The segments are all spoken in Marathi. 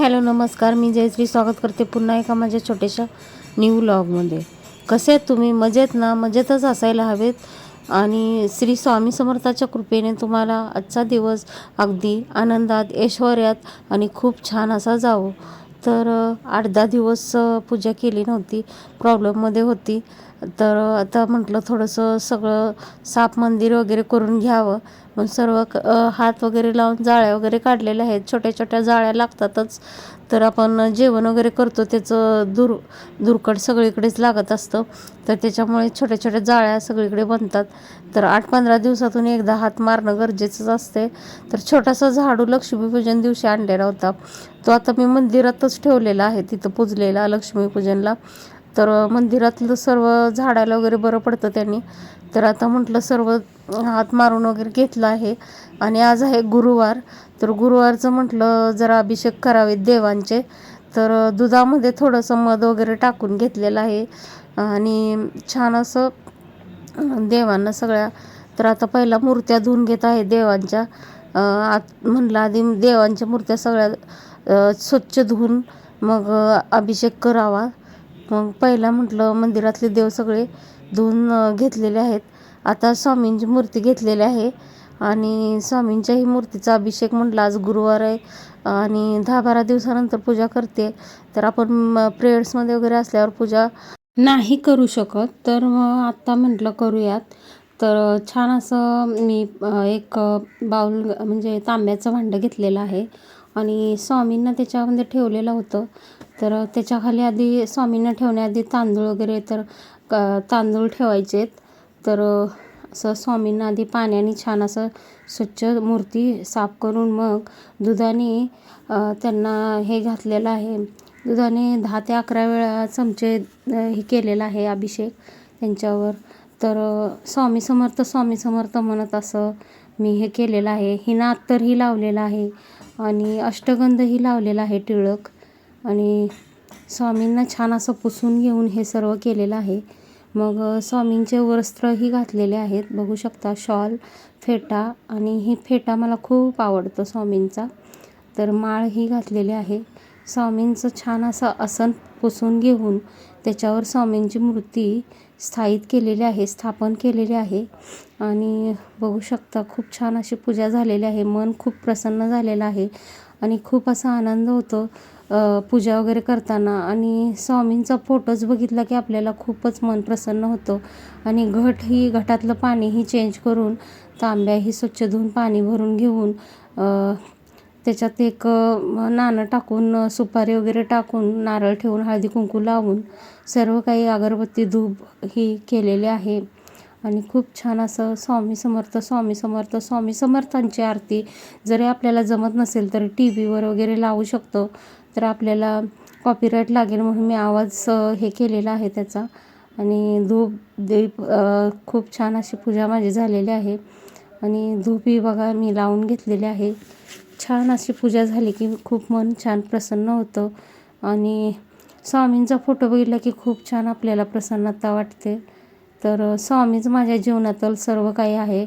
हॅलो नमस्कार. मी जयश्री स्वागत करते पुन्हा एका माझ्या छोट्याशा न्यू व्लॉगमध्ये कसे आहेत तुम्ही? मजेत ना? मजेतच असायला हवेत. आणि श्री स्वामी समर्थाच्या कृपेने तुम्हाला आजचा दिवस अगदी आनंदात ऐश्वर्यात आणि खूप छान असा जावो. तर आठ दहा दिवस पूजा केली नव्हती. प्रॉब्लेममध्ये होती. तर आता म्हटलं थोडंसं सगळं साप मंदिर वगैरे करून घ्यावं. मग सर्व क- हात वगैरे लावून जाळ्या वगैरे काढलेल्या आहेत. छोट्या छोट्या जाळ्या लागतातच. तर आपण जेवण वगैरे करतो त्याचं दूर दुर्कट सगळीकडेच लागत असतं. तर त्याच्यामुळे छोट्या छोट्या जाळ्या सगळीकडे बनतात. तर आठ पंधरा दिवसातून एकदा हात मारणं गरजेचंच असते तर छोटासा झाडू लक्ष्मीपूजन दिवशी आणलेला होता. तो आता मी मंदिरातच ठेवलेला आहे. तिथं पुजलेला लक्ष्मीपूजनला. तर मंदिरातलं सर्व झाडाला वगैरे बरं पडतं त्यांनी. तर आता म्हटलं सर्व हात मारून वगैरे घेतलं आहे. आणि आज आहे गुरुवार. तर गुरुवारचं म्हटलं जरा अभिषेक करावेत देवांचे. तर दुधामध्ये थोडंसं मध वगैरे टाकून घेतलेलं आहे. आणि छान असं देवांना सगळ्या तर आता पहिला मूर्त्या धुवून घेत आहे देवांच्या. आत म्हणलं आधी देवांच्या मूर्त्या सगळ्या स्वच्छ धुवून मग अभिषेक करावा. मग पहिला म्हटलं मंदिरातले देव सगळे धुवून घेतलेले आहेत. आता स्वामींची मूर्ती घेतलेली आहे आणि स्वामींच्याही मूर्तीचा अभिषेक म्हटलं आज गुरुवार आहे आणि दहा बारा दिवसानंतर पूजा करते. तर आपण प्रेयर्समध्ये वगैरे असल्यावर पूजा नाही करू शकत. तर मग आत्ता म्हटलं करूयात. तर छान असं मी एक बाऊल म्हणजे तांब्याचं भांडं घेतलेलं आहे. आणि स्वामींना त्याच्यामध्ये ठेवलेलं होतं. तर त्याच्याखाली आधी स्वामींना ठेवण्याआधी तांदूळ वगैरे तर क- तांदूळ ठेवायचेत. तर असं स्वामींना आधी पाण्याने छान असं स्वच्छ मूर्ती साफ करून मग दुधाने त्यांना हे घातलेलं आहे. दुधाने दहा ते अकरा वेळा चमचे हे केलेलं आहे अभिषेक त्यांच्यावर. तर स्वामी समर्थ स्वामी समर्थ म्हणत असं मी हे केलेलं आहे. हिना अत्तरही लावलेलं आहे. आणि अष्टगंधही लावलेला आहे टिळक. आणि स्वामींना छान असं पुसून घेऊन हे सर्व केलेलं आहे. मग स्वामींचे वस्त्रही घातलेले आहेत. बघू शकता शॉल फेटा आणि ही फेटा मला खूप आवडतं स्वामींचा. तर माळ ही घातलेली आहे. स्वामींचं छान असं आसन पुसून घेऊन त्याच्यावर स्वामींची मूर्ती स्थायित केलेले आहे स्थापन केलेले आहे. आणि बघू शकता खूप छान अशी पूजा झालेली आहे. मन खूप प्रसन्न झालेलं आहे. आणि खूप असा आनंद होतो पूजा वगैरे करताना. आणि स्वामींचा फोटोच बघितला की आपल्याला खूपच मन प्रसन्न होतं. आणि घट ही घटातलं पाणीही चेंज करून तांब्याही स्वच्छ धुवून पाणी भरून घेऊन त्याच्यात एक नाणं टाकून सुपारी वगैरे टाकून नारळ ठेवून हळदी कुंकू लावून सर्व काही अगरबत्ती धूप ही केलेले आहे. आणि खूप छान असं स्वामी समर्थ स्वामी समर्थ स्वामी समर्थांची आरती. जरी आपल्याला जमत नसेल तर टी व्हीवर वगैरे लावू शकतो तर आपल्याला कॉपीराईट लागेल म्हणून मी आवाज हे केलेला आहे त्याचा. आणि धूप दीप खूप छान अशी पूजा माझी झालेली आहे. आणि धूपही बघा मी लावून घेतलेली आहे. छान अशी पूजा झाली की खूप मन छान प्रसन्न होतं. आणि स्वामींचा फोटो बघितला की खूप छान आपल्याला प्रसन्नता वाटते. तर स्वामीच माझ्या जीवनातलं सर्व काही आहे.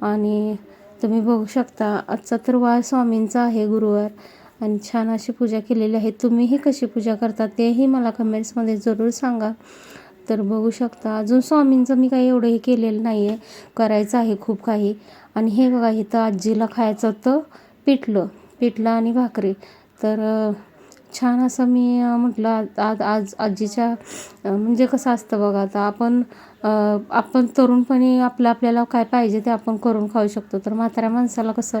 आणि तुम्ही बघू शकता आजचा तर वार स्वामींचा आहे गुरुवार. आणि छान अशी पूजा केलेली आहे. तुम्हीही कशी पूजा करता तेही मला कमेंट्समध्ये जरूर सांगा. तर बघू शकता अजून स्वामींचं मी काही एवढंही केलेलं नाही आहे करायचं आहे खूप काही. आणि हे बघा इथं आजीला खायचं होतं. पिठलं पिठलं आणि भाकरी. तर छान असं मी म्हटलं आज आज आज आजीच्या म्हणजे कसं असतं बघा आता आपण आपण तरुणपणी आपलं आपल्याला काय पाहिजे ते आपण करून खाऊ शकतो. तर म्हाताऱ्या माणसाला कसं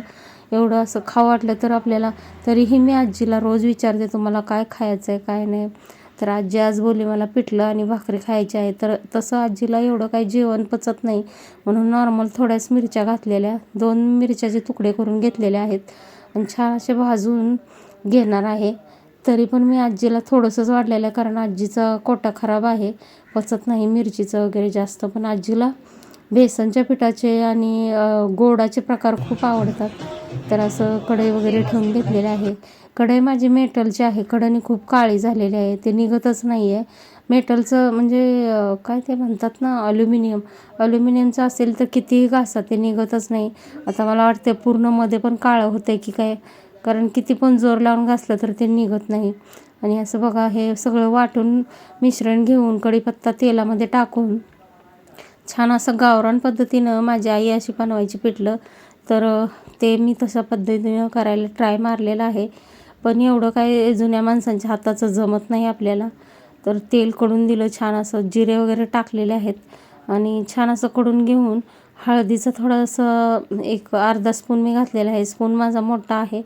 एवढं असं खावं वाटलं तर आपल्याला तरीही मी आजीला रोज विचारते तुम्हाला काय खायचं आहे काय नाही? तर आजी आज बोलली मला पिठलं आणि भाकरी खायची आहे. तर तसं आजीला एवढं काही जेवण पचत नाही. म्हणून नॉर्मल थोड्याच मिरच्या घातलेल्या दोन मिरच्याचे तुकडे करून घेतलेले आहेत आणि छान असे भाजून घेणार आहे. तरी पण मी आजीला थोडंसंच वाढलेलं आहे कारण आजीचा कोटा खराब आहे. पचत नाही मिरचीचं वगैरे जास्त पण आजीला बेसनच्या पिठाचे आणि गोडाचे प्रकार खूप आवडतात. तर असं कढई वगैरे ठेवून घेतलेले आहे कढई माझी मेटलची आहे. कढईने खूप काळी झालेली आहे. ते निघतच नाही आहे मेटलचं म्हणजे काय ते म्हणतात ना अल्युमिनियम. अल्युमिनियमचं असेल तर कितीही घासा ते निघतच नाही. आता मला वाटते पूर्णमध्ये पण काळं होतं आहे की काय? कारण किती पण जोर लावून घासलं तर ते निघत नाही. आणि असं बघा हे सगळं वाटून मिश्रण घेऊन कढीपत्ता तेलामध्ये टाकून छान असं गावरान पद्धतीनं माझी आई अशी बनवायची पिठलं. तर ते मी तशा पद्धतीनं करायला ट्राय मारलेलं आहे. पण एवढं काय जुन्या माणसांच्या हाताचं जमत नाही आपल्याला. तर तेल कडून दिलं छान असं जिरे वगैरे टाकलेले आहेत. आणि छान असं कडून घेऊन हळदीचं थोडंसं एक अर्धा स्पून मी घातलेलं आहे. स्पून माझा मोठा आहे.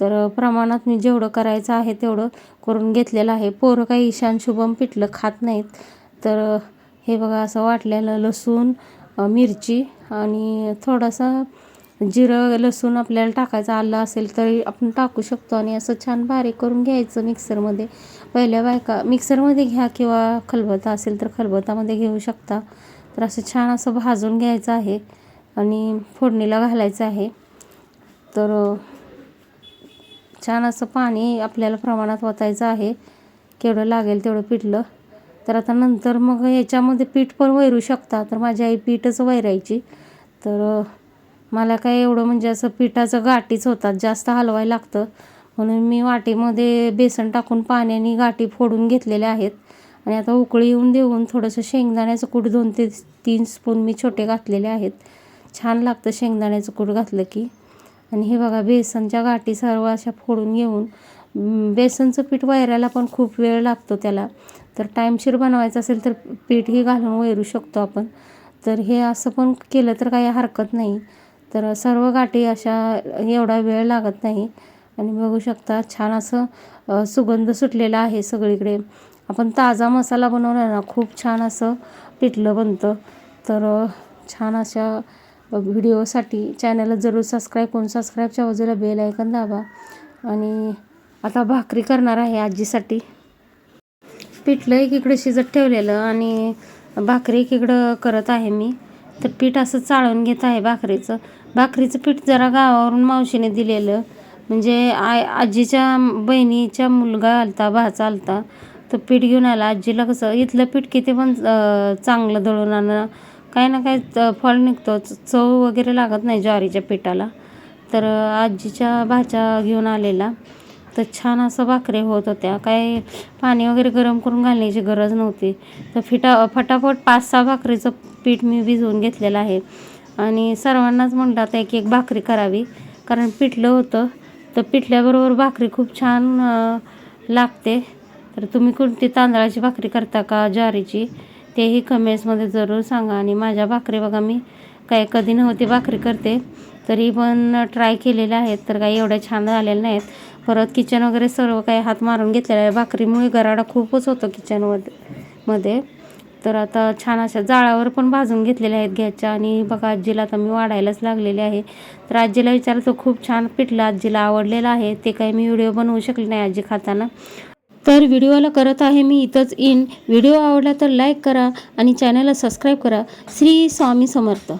तर प्रमाणात मी जेवढं करायचं आहे तेवढं करून घेतलेलं आहे. पोरं काही ईशान शुभम पिठलं खात नाहीत. तर हे बघा असं वाटलेलं लसूण मिरची आणि थोडासा जिरं लसूण आपल्याला टाकायचं आलं असेल तरी आपण टाकू शकतो आणि असं छान बारीक करून घ्यायचं मिक्सरमध्ये. पहिल्या बायका मिक्सरमध्ये घ्या किंवा खलबत्ता असेल तर खलबत्तामध्ये घेऊ शकता. तर असं छान असं भाजून घ्यायचं आहे आणि फोडणीला घालायचं आहे. तर छान असं पाणी आपल्याला प्रमाणात ओतायचं आहे. केवढं लागेल तेवढं पिठलं. तर आता नंतर मग याच्यामध्ये पीठ पण वैरू शकता तर माझी आई पीठच वैरायची. तर मला काय एवढं म्हणजे असं पिठाचं गाठीच होतात जास्त हलवायला लागतं. म्हणून मी वाटीमध्ये बेसन टाकून पाण्याने गाठी फोडून घेतलेल्या आहेत. आणि आता उकळी येऊन देऊन थोडंसं शेंगदाण्याचं कूट दोन ते तीन स्पून मी छोटे घातलेले आहेत. छान लागतं शेंगदाण्याचं कूट घातलं की. आणि हे बघा बेसनच्या गाठी सर्व अशा फोडून घेऊन बेसनचं पीठ वैरायला पण खूप वेळ लागतो त्याला. तर टाईमशीर बनवायचं असेल तर पीठही घालून वैरू शकतो आपण. तर हे असं पण केलं तर काही हरकत नाही. तर सर्व गाठी अशा एवढा वेळ लागत नाही. आणि बघू शकता छान असं सुगंध सुटलेला आहे सगळीकडे. आपण ताजा मसाला बनवला ना खूप छान असं पिठलं बनतं. तर छान अशा व्हिडिओसाठी चॅनलला जरूर सबस्क्राईब करून सबस्क्राईबच्या बाजूला बेल ऐकन दाबा. आणि आता भाकरी करणार आहे आजीसाठी. पिठलं इकडं शिजत ठेवलेलं आणि भाकरी एकीकडं करत आहे मी. तर पीठ असं चाळून घेत आहे भाकरीचं. भाकरीचं पीठ जरा गावावरून मावशीने दिलेलं. म्हणजे आय आजीच्या बहिणीच्या मुलगा आलता भाचा आलता. तर पीठ घेऊन आला. आजीला कसं इथलं पीठ किती पण चांगलं दळून आणणं काही ना काही फळ निघतो. च- चव वगैरे लागत नाही ज्वारीच्या पिठाला. तर आजीच्या भाच्या घेऊन आलेला. तर छान असं भाकरी होत होत्या. काय पाणी वगैरे गरम करून घालण्याची गरज नव्हती. तर फिटा फटाफट पाच सहा भाकरीचं पीठ मी भिजवून घेतलेलं आहे. आणि सर्वांनाच म्हणलं आता एक एक भाकरी करावी. कारण पिठलं होतं. तर पिठल्याबरोबर भाकरी खूप छान लागते. तर तुम्ही कोणती तांदळाची भाकरी करता का? ज्वारीची. तेही कमेंट्समध्ये जरूर सांगा. आणि माझ्या भाकरी बघा मी काय कधी नव्हती भाकरी करते. तरी पण ट्राय केलेल्या आहेत. तर काही एवढ्या छान झालेल्या नाहीत. परत किचन वगैरे सर्व काही हात मारून घेतलेला आहे. भाकरीमुळे गराडा खूपच होतं किचनमध्ये मध्ये तर आता छान अशा जाळावर पण भाजून घेतलेल्या आहेत घ्यायच्या. आणि बघा आजीला आता मी वाढायलाच लागलेले आहे. तर आजीला विचारतो खूप छान पिठलं आजीला आवडलेलं आहे. ते काही मी व्हिडिओ बनवू शकले नाही आजी खाताना. तर व्हिडिओला करत आहे मी इथंच इन. व्हिडिओ आवडला तर लाईक करा आणि चॅनलला सबस्क्राईब करा. श्री स्वामी समर्थ.